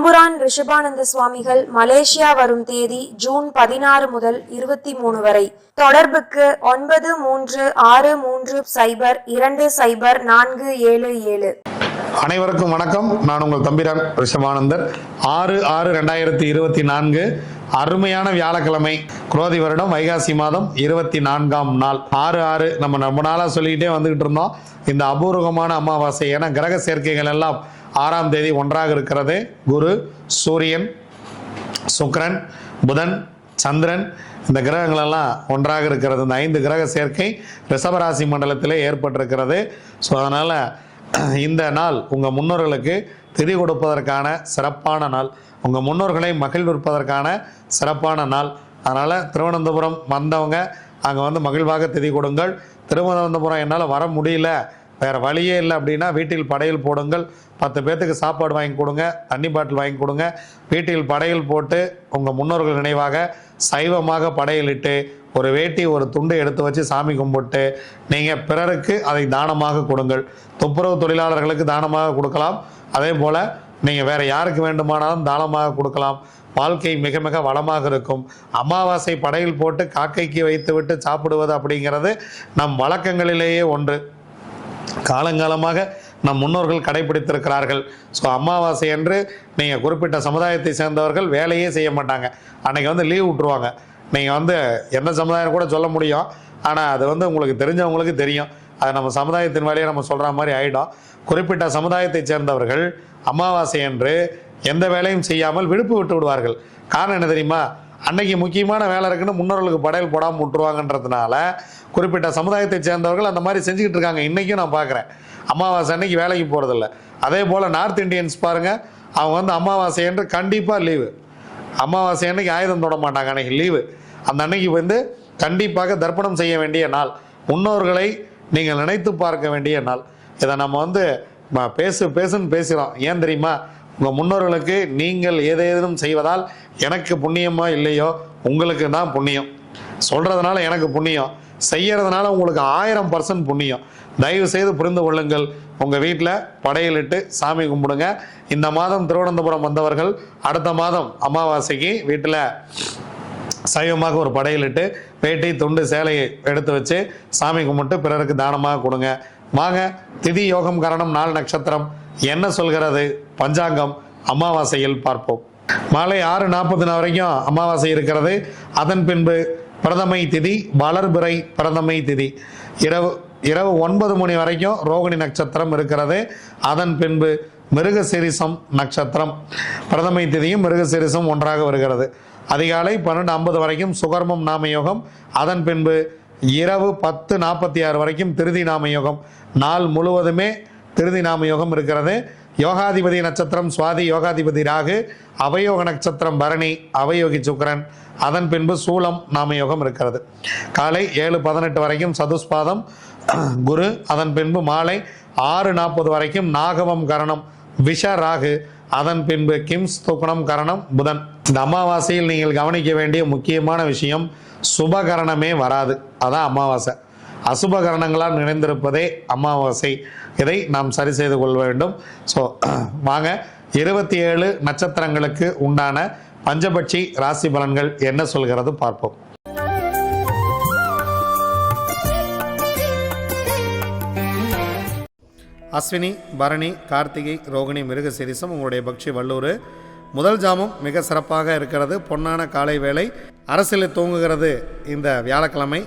தம்புரான் ரிஷபானந்த சுவாமிகள் மலேசியா வரும் தேதி ஜூன் பதினாறு முதல் இருபத்தி மூணு வரை. தொடர்புக்கு ஒன்பது மூன்று ஆறு மூன்று சைபர் இரண்டு சைபர் நான்கு ஏழு ஏழு. அனைவருக்கும் வணக்கம். நான் உங்கள் தம்பிரான் ரிஷபானந்தர் ஆறு ஆறு ரெண்டாயிரத்தி இருபத்தி நான்கு அருமையான வியாழக்கிழமை குரோதி வருடம் வைகாசி மாதம் இருபத்தி நான்காம் நாள். ஆறு ஆறு நம்ம ரொம்ப நாளாக சொல்லிக்கிட்டே வந்துகிட்டு இருந்தோம். இந்த அபூர்வமான அமாவாசை ஏன்னா கிரக சேர்க்கைகள் எல்லாம் ஆறாம் தேதி ஒன்றாக இருக்கிறது. குரு சூரியன் சுக்ரன் புதன் சந்திரன் இந்த கிரகங்கள் எல்லாம் ஒன்றாக இருக்கிறது. இந்த ஐந்து கிரக சேர்க்கை ரிஷபராசி மண்டலத்திலே ஏற்பட்டிருக்கிறது. ஸோ அதனால் இந்த நாள் உங்கள் முன்னோர்களுக்கு திதி கொடுப்பதற்கான சிறப்பான நாள். உங்கள் முன்னோர்களை மகிழ்விப்பதற்கான சிறப்பான நாள். அதனால் திருவனந்தபுரம் வந்தவங்க அங்கே வந்து மகிழ்வாக திதி கொடுங்கள். திருவனந்தபுரம் என்னால் வர முடியல. வேறு வழியே இல்லை அப்படின்னா வீட்டில் படையல் போடுங்கள். பத்து பேர்த்துக்கு சாப்பாடு வாங்கி கொடுங்க. தண்ணி பாட்டில் வாங்கி கொடுங்க. வீட்டில் படையல் போட்டு உங்கள் முன்னோர்கள் நினைவாக சைவமாக படையலிட்டு ஒரு வேட்டி ஒரு துண்டு எடுத்து வச்சு சாமி கும்பிட்டு நீங்கள் பிறருக்கு அதை தானமாக கொடுங்கள். துப்புரவு தொழிலாளர்களுக்கு தானமாக கொடுக்கலாம். அதே போல் நீங்கள் வேறு யாருக்கு வேண்டுமானாலும் தானமாக கொடுக்கலாம். வாழ்க்கை மிக மிக வளமாக இருக்கும். அமாவாசை படையில் போட்டு காக்கைக்கு வைத்துவிட்டு சாப்பிடுவது அப்படிங்கிறது நம் வழக்கங்களிலேயே ஒன்று. காலங்காலமாக நம் முன்னோர்கள் கடைபிடித்திருக்கிறார்கள். ஸோ அமாவாசை என்று நீங்கள் குறிப்பிட்ட சமுதாயத்தை சேர்ந்தவர்கள் வேலையே செய்ய மாட்டாங்க. அன்னைக்கு வந்து லீவ் விட்டுருவாங்க. நீங்கள் வந்து எந்த சமுதாயம் கூட சொல்ல முடியும். ஆனால் அது வந்து உங்களுக்கு தெரிஞ்சவங்களுக்கு தெரியும். அது நம்ம சமுதாயத்தின் வழியே நம்ம சொல்கிற மாதிரி ஆகிடும் குறிப்பிட்ட சமுதாயத்தை சேர்ந்தவர்கள் அமாவாசை என்று எந்த வேலையும் செய்யாமல் விடுப்பு விட்டு விடுவார்கள். காரணம் என்ன தெரியுமா? அன்னைக்கு முக்கியமான வேலை இருக்குன்னு முன்னோர்களுக்கு படையல் போடாமல் விட்டுருவாங்கன்றதுனால குறிப்பிட்ட சமுதாயத்தை சேர்ந்தவர்கள் அந்த மாதிரி செஞ்சுக்கிட்டு இருக்காங்க. இன்றைக்கும் நான் பார்க்குறேன். அமாவாசை அன்னைக்கு வேலைக்கு போகிறதில்ல அதே போல் நார்த் இந்தியன்ஸ் பாருங்கள் அவங்க வந்து அமாவாசை என்று கண்டிப்பாக லீவு அமாவாசை அன்னைக்கு ஆயுதம் தொட மாட்டாங்க அன்னைக்கு லீவு அந்த அன்னைக்கு வந்து கண்டிப்பாக தர்ப்பணம் செய்ய வேண்டிய நாள். முன்னோர்களை நீங்கள் நினைத்து பார்க்க வேண்டிய நாள். இதை நம்ம வந்து பேசு பேசுன்னு பேசுகிறோம் ஏன் தெரியுமா? உங்கள் முன்னோர்களுக்கு நீங்கள் ஏதேதும் செய்வதால் எனக்கு புண்ணியமா இல்லையோ உங்களுக்கு தான் புண்ணியம். சொல்கிறதுனால எனக்கு புண்ணியம். செய்யறதுனால உங்களுக்கு ஆயிரம் பர்சன்ட் புண்ணியம். தயவு செய்து புரிந்து கொள்ளுங்கள். உங்கள் வீட்டில் படையலிட்டு சாமி கும்பிடுங்க. இந்த மாதம் திருவனந்தபுரம் வந்தவர்கள் அடுத்த மாதம் அமாவாசைக்கு வீட்டில் சைவமாக ஒரு படையலிட்டு வேட்டி துண்டு சேலையை எடுத்து வச்சு சாமி கும்பிட்டு பிறருக்கு தானமாக கொடுங்க. வாங்க திதி யோகம் கரணம் நாள் நட்சத்திரம். என்ன சொல்கிறது? பஞ்சாங்கம் அமாவாசையில் பார்ப்போம். மாலை ஆறு நாற்பது வரைக்கும் அமாவாசை இருக்கிறது. அதன் பின்பு பிரதமை திதி வளர்பிறை பிரதமை திதி. இரவு இரவு ஒன்பது மணி வரைக்கும் ரோகிணி நட்சத்திரம் இருக்கிறது. அதன் பின்பு மிருகசிரிசம் நட்சத்திரம். பிரதமை திதியும் மிருகசிரிசம் ஒன்றாக வருகிறது. அதிகாலை பன்னெண்டு ஐம்பது வரைக்கும் சுகர்மம் நாமயோகம். அதன் பின்பு இரவு பத்து நாற்பத்தி ஆறு வரைக்கும் திருதி நாமயோகம். நாள் முழுவதுமே திருதி நாமயோகம் இருக்கிறது. யோகாதிபதி நட்சத்திரம் சுவாதி யோகாதிபதி ராகு அவயோக நட்சத்திரம் பரணி அவயோகி சுக்கரன். அதன் பின்பு சூலம் நாமயோகம் இருக்கிறது. காலை ஏழு பதினெட்டு வரைக்கும் சதுஸ்பாதம் குரு. அதன் பின்பு மாலை ஆறு நாற்பது வரைக்கும் நாகவம் கரணம் விஷ ராகு. அதன் பின்பு கிம்ஸ் துக்குணம் கரணம் புதன். இந்த அமாவாசையில் நீங்கள் கவனிக்க வேண்டிய முக்கியமான விஷயம் சுபகரணமே வராது. அதான் அமாவாசை. அசுபகரணங்களால் நிறைந்திருப்பதே அமாவாசை. இதை நாம் சரி செய்து கொள்ள வேண்டும். ஸோ வாங்க. இருபத்தி ஏழு நட்சத்திரங்களுக்கு உண்டான பஞ்சபட்சி ராசி பலன்கள் என்ன சொல்கிறது பார்ப்போம். அஸ்வினி பரணி கார்த்திகை ரோகிணி மிருகசிரிசம் உங்களுடைய பக்ஷி வல்லூர். முதல் ஜாமம் மிக சிறப்பாக இருக்கிறது. பொன்னான காலை வேளை. அரசியலில் தூங்குகிறது இந்த வியாழக்கிழமை.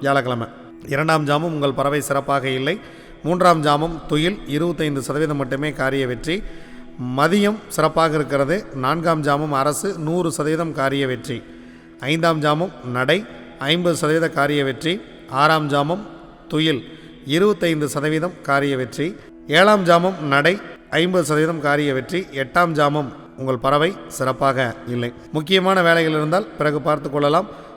வியாழக்கிழமை. இரண்டாம் ஜாமம் உங்கள் பறவை சிறப்பாக இல்லை. மூன்றாம் ஜாமம் துயில் இருபத்தைந்து சதவீதம் மட்டுமே காரிய வெற்றி. மதியம் சிறப்பாக இருக்கிறது. நான்காம் ஜாமம் அரசு நூறு சதவீதம் காரிய வெற்றி. ஐந்தாம் ஜாமம் நடை ஐம்பது சதவீத காரிய வெற்றி. ஆறாம் ஜாமம் துயில் இருபத்தைந்து சதவீதம் காரிய வெற்றி. ஏழாம் ஜாமம் நடை ஐம்பது சதவீதம் காரிய வெற்றி. எட்டாம் ஜாமம் உங்கள் பறவை சிறப்பாக இல்லை. முக்கியமான வேலைகள் இருந்தால் பிறகு பார்த்து கொள்ளலாம்.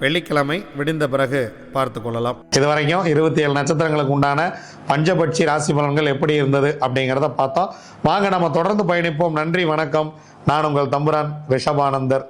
வெள்ளிக்கிழமை விடிந்த பிறகு பார்த்து கொள்ளலாம். இதுவரைக்கும் இருபத்தி ஏழு நட்சத்திரங்களுக்கு உண்டான பஞ்சபட்சி ராசி பலன்கள் எப்படி இருந்தது அப்படிங்கிறத பார்த்தோம். வாங்க நம்ம தொடர்ந்து பயணிப்போம். நன்றி வணக்கம். நான் உங்கள் தம்புரான் ரிஷபானந்தர்.